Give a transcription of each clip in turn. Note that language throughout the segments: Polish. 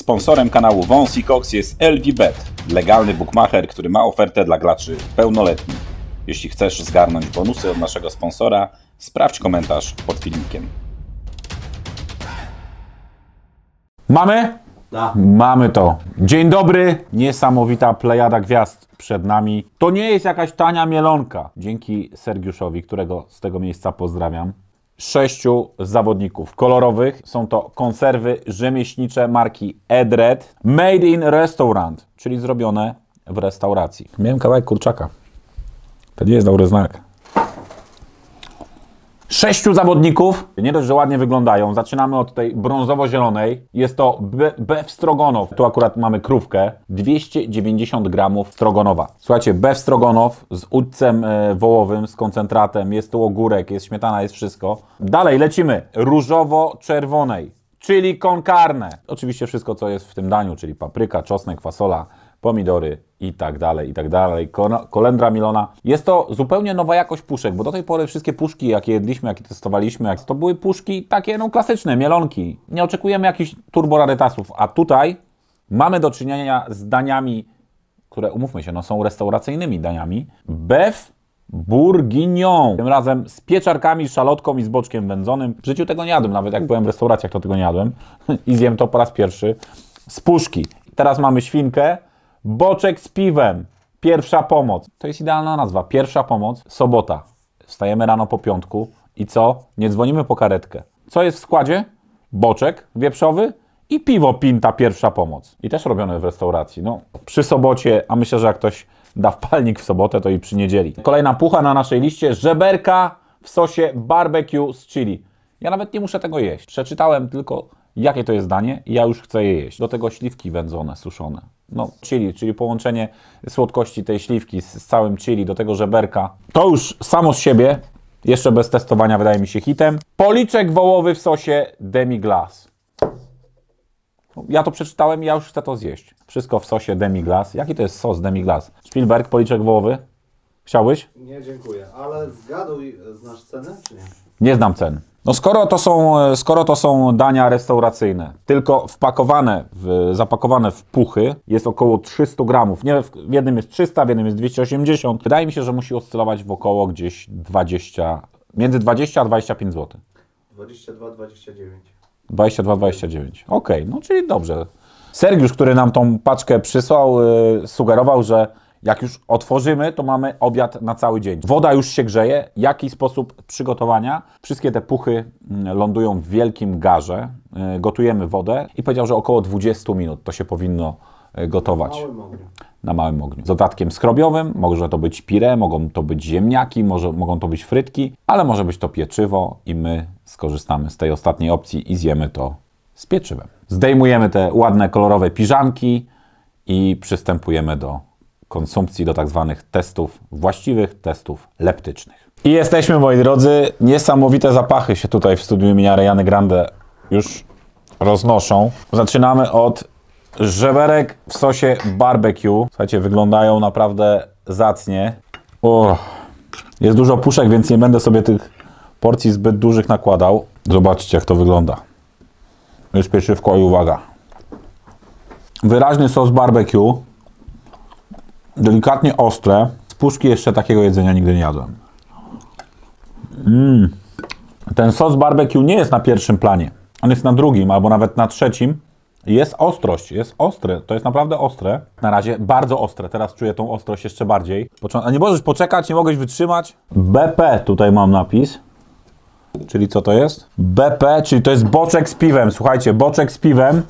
Sponsorem kanału Wąs i Cox jest LVBet, legalny bookmacher, który ma ofertę dla graczy pełnoletnich. Jeśli chcesz zgarnąć bonusy od naszego sponsora, sprawdź komentarz pod filmikiem. Mamy? Da. Mamy to. Dzień dobry. Niesamowita plejada gwiazd przed nami. To nie jest jakaś tania mielonka. Dzięki Sergiuszowi, którego z tego miejsca pozdrawiam. Sześciu zawodników kolorowych. Są to konserwy rzemieślnicze marki Edred. Made in restaurant, czyli zrobione w restauracji. Miałem kawałek kurczaka. To nie jest dobry znak. Sześciu zawodników. Nie dość, że ładnie wyglądają. Zaczynamy od tej brązowo-zielonej. Jest to be- stroganow. Tu akurat mamy krówkę. 290 gramów strogonowa. Słuchajcie, beef stroganow z udcem e, wołowym, z koncentratem. Jest tu ogórek, jest śmietana, jest wszystko. Dalej lecimy. Różowo-czerwonej. Czyli con carne. Oczywiście wszystko, co jest w tym daniu, czyli papryka, czosnek, fasola, pomidory i tak dalej, i tak dalej. Ko- Kolendra milona. Jest to zupełnie nowa jakość puszek, bo do tej pory wszystkie puszki, jakie jedliśmy, jakie testowaliśmy, to były puszki takie no klasyczne, mielonki. Nie oczekujemy jakichś turborarytasów, a tutaj mamy do czynienia z daniami, które umówmy się, no są restauracyjnymi daniami. Beef bourguignon. Tym razem z pieczarkami, szalotką i z boczkiem wędzonym. W życiu tego nie jadłem, nawet jak byłem w restauracjach, to tego nie jadłem. I zjem to po raz pierwszy. Z puszki. Teraz mamy świnkę, boczek z piwem. Pierwsza pomoc. To jest idealna nazwa. Pierwsza pomoc. Sobota. Wstajemy rano po piątku i co? Nie dzwonimy po karetkę. Co jest w składzie? Boczek wieprzowy i piwo pinta pierwsza pomoc. I też robione w restauracji. No, przy sobocie, a myślę, że jak ktoś da wpalnik w sobotę, to i przy niedzieli. Kolejna pucha na naszej liście, żeberka w sosie barbecue z chili. Ja nawet nie muszę tego jeść. Przeczytałem tylko, jakie to jest danie i ja już chcę je jeść. Do tego śliwki wędzone, suszone. No, chili, czyli połączenie słodkości tej śliwki z, z całym chili, do tego żeberka. To już samo z siebie, jeszcze bez testowania wydaje mi się hitem. Policzek wołowy w sosie demi-glace. Ja to przeczytałem i ja już chcę to zjeść. Wszystko w sosie demi-glace. Jaki to jest sos demi-glace? Spielberg, policzek wołowy? Chciałbyś? Nie, dziękuję. Ale zgaduj, znasz cenę, czy nie? Nie znam cen. No skoro to są, skoro to są dania restauracyjne, tylko wpakowane, w, zapakowane w puchy, jest około 300 gramów. Nie, w w jednym jest 300, w jednym jest 280. Wydaje mi się, że musi oscylować w około gdzieś 20, między 20 a 25 zł. 22, 29. 22-29. Okej, no czyli dobrze. Sergiusz, który nam tą paczkę przysłał, y, sugerował, że jak już otworzymy, to mamy obiad na cały dzień. Woda już się grzeje. Jaki sposób przygotowania? Wszystkie te puchy mm, lądują w wielkim garze. Y, gotujemy wodę i powiedział, że około 20 minut to się powinno y, gotować na małym ogniu. Z dodatkiem skrobiowym, może to być pire, mogą to być ziemniaki, może, mogą to być frytki, ale może być to pieczywo i my skorzystamy z tej ostatniej opcji i zjemy to z pieczywem. Zdejmujemy te ładne, kolorowe piżamki i przystępujemy do konsumpcji, do tak zwanych testów właściwych, testów leptycznych. I jesteśmy, moi drodzy, niesamowite zapachy się tutaj w studiu imienia Rejany Grande już roznoszą. Zaczynamy od żeberek w sosie barbecue. Słuchajcie, wyglądają naprawdę zacnie. O, jest dużo puszek, więc nie będę sobie tych porcji zbyt dużych nakładał. Zobaczcie, jak to wygląda. Jest pieczywko i uwaga. Wyraźny sos barbecue. Delikatnie ostre. Z puszki jeszcze takiego jedzenia nigdy nie jadłem. Ten sos barbecue nie jest na pierwszym planie. On jest na drugim albo nawet na trzecim. Jest ostrość, jest ostry. To jest naprawdę ostre. Na razie bardzo ostre. Teraz czuję tą ostrość jeszcze bardziej. A nie możesz poczekać, nie mogłeś wytrzymać? BP tutaj mam napis. Czyli co to jest? BP, czyli to jest boczek z piwem. Słuchajcie, boczek z piwem.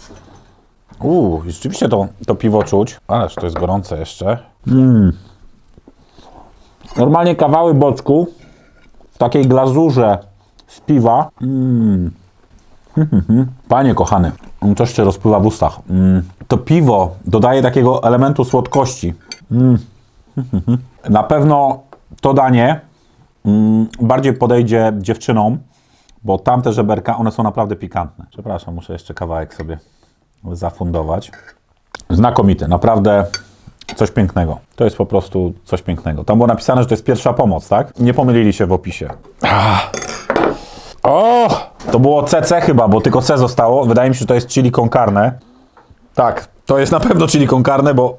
Uuu, rzeczywiście to, to piwo czuć. Ależ to jest gorące jeszcze. Mm. Normalnie kawały boczku w takiej glazurze z piwa. Mm. Panie kochany, coś się rozpływa w ustach. Mm. To piwo dodaje takiego elementu słodkości. Mm. Na pewno to danie mm, bardziej podejdzie dziewczynom, bo tamte żeberka, one są naprawdę pikantne. Przepraszam, muszę jeszcze kawałek sobie zafundować. Znakomity, naprawdę coś pięknego. To jest po prostu coś pięknego. Tam było napisane, że to jest pierwsza pomoc, tak? Nie pomylili się w opisie. Ah. O! To było CC chyba, bo tylko C zostało. Wydaje mi się, że to jest chili con. Tak, to jest na pewno chili con bo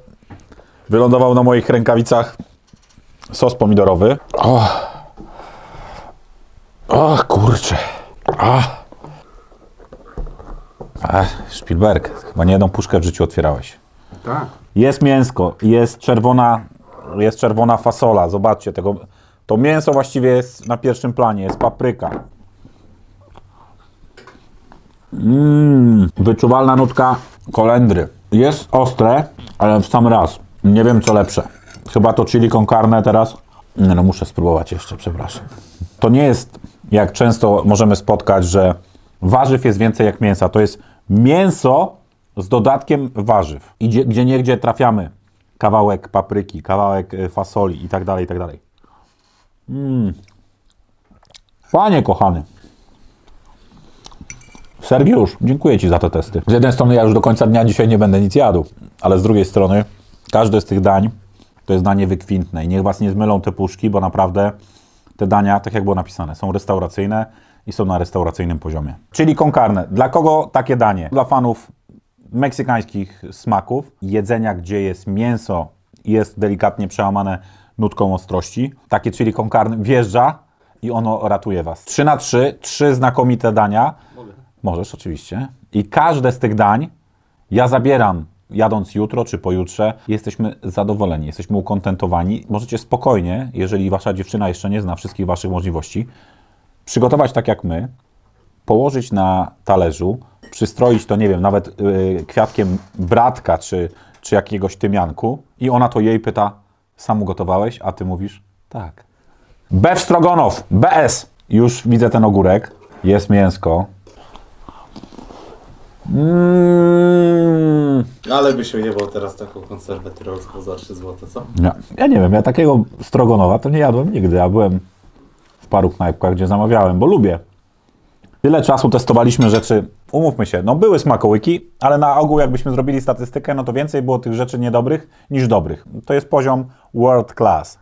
wylądował na moich rękawicach sos pomidorowy. O, o kurczę. A, Spielberg, chyba nie jedną puszkę w życiu otwierałeś. Tak. Jest mięsko, jest czerwona, jest czerwona fasola. Zobaczcie, tego, to mięso właściwie jest na pierwszym planie, jest papryka. Mmm, wyczuwalna nutka kolendry. Jest ostre, ale w sam raz. Nie wiem co lepsze. Chyba to chili con carne teraz. Nie no, muszę spróbować jeszcze, przepraszam. To nie jest, jak często możemy spotkać, że warzyw jest więcej jak mięsa. To jest mięso z dodatkiem warzyw. I gdzie, gdzie niegdzie trafiamy kawałek papryki, kawałek y, fasoli i tak dalej, i tak dalej. Mm. Panie kochany. Sergiusz, dziękuję Ci za te testy. Z jednej strony ja już do końca dnia dzisiaj nie będę nic jadł, ale z drugiej strony każde z tych dań to jest danie wykwintne i niech Was nie zmylą te puszki, bo naprawdę te dania, tak jak było napisane, są restauracyjne i są na restauracyjnym poziomie. Czyli con carne. Dla kogo takie danie? Dla fanów meksykańskich smaków, jedzenia, gdzie jest mięso jest delikatnie przełamane nutką ostrości. Takie chili con carne wjeżdża i ono ratuje Was. 3 na 3, trzy znakomite dania. Możesz, oczywiście. I każde z tych dań ja zabieram jadąc jutro czy pojutrze. Jesteśmy zadowoleni, jesteśmy ukontentowani. Możecie spokojnie, jeżeli Wasza dziewczyna jeszcze nie zna wszystkich Waszych możliwości, przygotować tak jak my, położyć na talerzu, przystroić to, nie wiem, nawet yy, kwiatkiem bratka czy, czy jakiegoś tymianku i ona to jej pyta, sam ugotowałeś? A ty mówisz, tak. Beef Strogonow, BS. Już widzę ten ogórek, jest mięsko. Mm. Ale byś jebał teraz taką konserwę tyrolską za 3 zł, co? Ja, ja nie wiem, ja takiego strogonowa to nie jadłem nigdy. Ja byłem paru knajpkach, gdzie zamawiałem, bo lubię. Tyle czasu testowaliśmy rzeczy, umówmy się, no były smakołyki, ale na ogół jakbyśmy zrobili statystykę, no to więcej było tych rzeczy niedobrych niż dobrych. To jest poziom world class.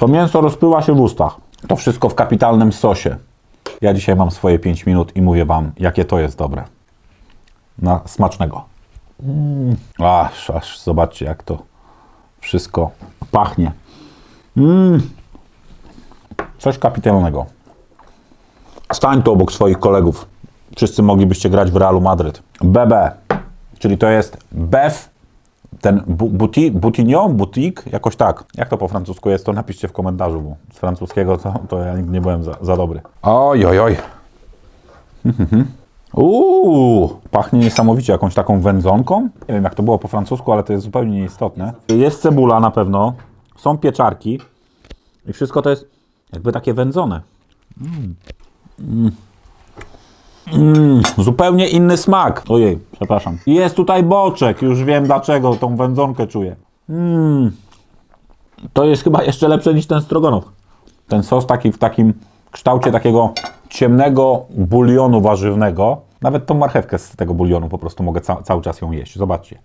To mięso rozpływa się w ustach. To wszystko w kapitalnym sosie. Ja dzisiaj mam swoje 5 minut i mówię Wam, jakie to jest dobre. Na smacznego. Mm. Aż, aż, zobaczcie jak to wszystko pachnie. Mm. Coś kapitalnego. Stań tu obok swoich kolegów. Wszyscy moglibyście grać w Realu Madryt. BB, czyli to jest BEF, ten bu- buti, Butignon, Boutique, jakoś tak. Jak to po francusku jest, to napiszcie w komentarzu, bo z francuskiego to, to ja nigdy nie byłem za, za dobry. Oj, oj, oj. Uuu, pachnie niesamowicie jakąś taką wędzonką. Nie wiem jak to było po francusku, ale to jest zupełnie nieistotne. Jest cebula na pewno, są pieczarki i wszystko to jest jakby takie wędzone. Mm, zupełnie inny smak. Ojej, przepraszam. Jest tutaj boczek, już wiem dlaczego tą wędzonkę czuję. Mm. To jest chyba jeszcze lepsze niż ten strogonow. Ten sos taki w takim kształcie takiego ciemnego bulionu warzywnego. Nawet tą marchewkę z tego bulionu po prostu mogę ca- cały czas ją jeść. Zobaczcie.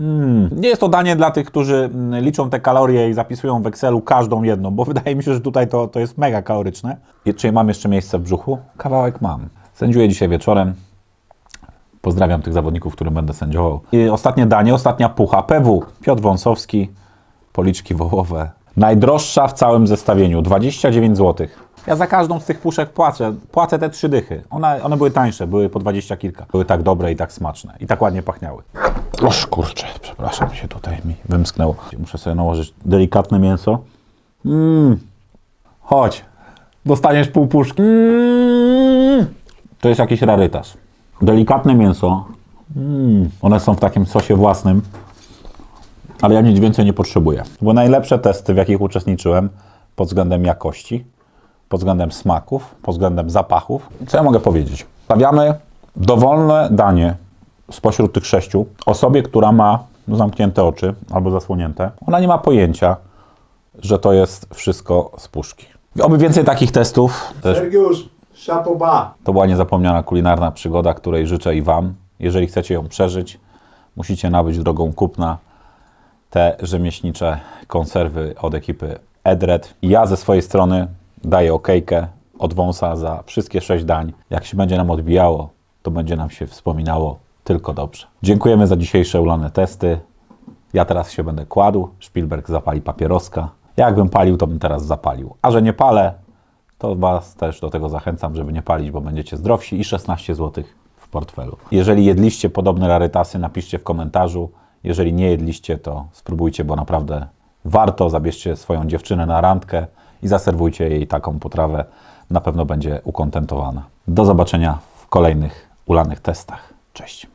Mm. Nie jest to danie dla tych, którzy mm, liczą te kalorie i zapisują w Excelu każdą jedną, bo wydaje mi się, że tutaj to, to jest mega kaloryczne. I czy mam jeszcze miejsce w brzuchu? Kawałek mam. Sędziuję dzisiaj wieczorem. Pozdrawiam tych zawodników, którym będę sędziował. I ostatnie danie, ostatnia pucha. PW. Piotr Wąsowski. Policzki wołowe. Najdroższa w całym zestawieniu. 29 zł. Ja za każdą z tych puszek płacę. Płacę te trzy dychy. One, one były tańsze, były po 20 kilka. Były tak dobre i tak smaczne. I tak ładnie pachniały. Oż kurczę, przepraszam, się tutaj mi wymsknęło. Muszę sobie nałożyć delikatne mięso. Mmm. Chodź. Dostaniesz pół puszki. Mm. To jest jakiś rarytas. Delikatne mięso. Mm. One są w takim sosie własnym. Ale ja nic więcej nie potrzebuję. Były najlepsze testy, w jakich uczestniczyłem pod względem jakości, pod względem smaków, pod względem zapachów. Co ja mogę powiedzieć? Stawiamy dowolne danie spośród tych sześciu osobie, która ma zamknięte oczy albo zasłonięte. Ona nie ma pojęcia, że to jest wszystko z puszki. Oby więcej takich testów. Sergiusz, szapoba! to była niezapomniana kulinarna przygoda, której życzę i Wam. Jeżeli chcecie ją przeżyć, musicie nabyć drogą kupna te rzemieślnicze konserwy od ekipy Edred. Ja ze swojej strony daję okejkę od wąsa za wszystkie sześć dań. Jak się będzie nam odbijało, to będzie nam się wspominało tylko dobrze. Dziękujemy za dzisiejsze ulane testy. Ja teraz się będę kładł, Spielberg zapali papieroska. Jakbym palił, to bym teraz zapalił. A że nie palę, to Was też do tego zachęcam, żeby nie palić, bo będziecie zdrowsi i 16 zł w portfelu. Jeżeli jedliście podobne rarytasy, napiszcie w komentarzu. Jeżeli nie jedliście, to spróbujcie, bo naprawdę warto. Zabierzcie swoją dziewczynę na randkę i zaserwujcie jej taką potrawę. Na pewno będzie ukontentowana. Do zobaczenia w kolejnych ulanych testach. Cześć.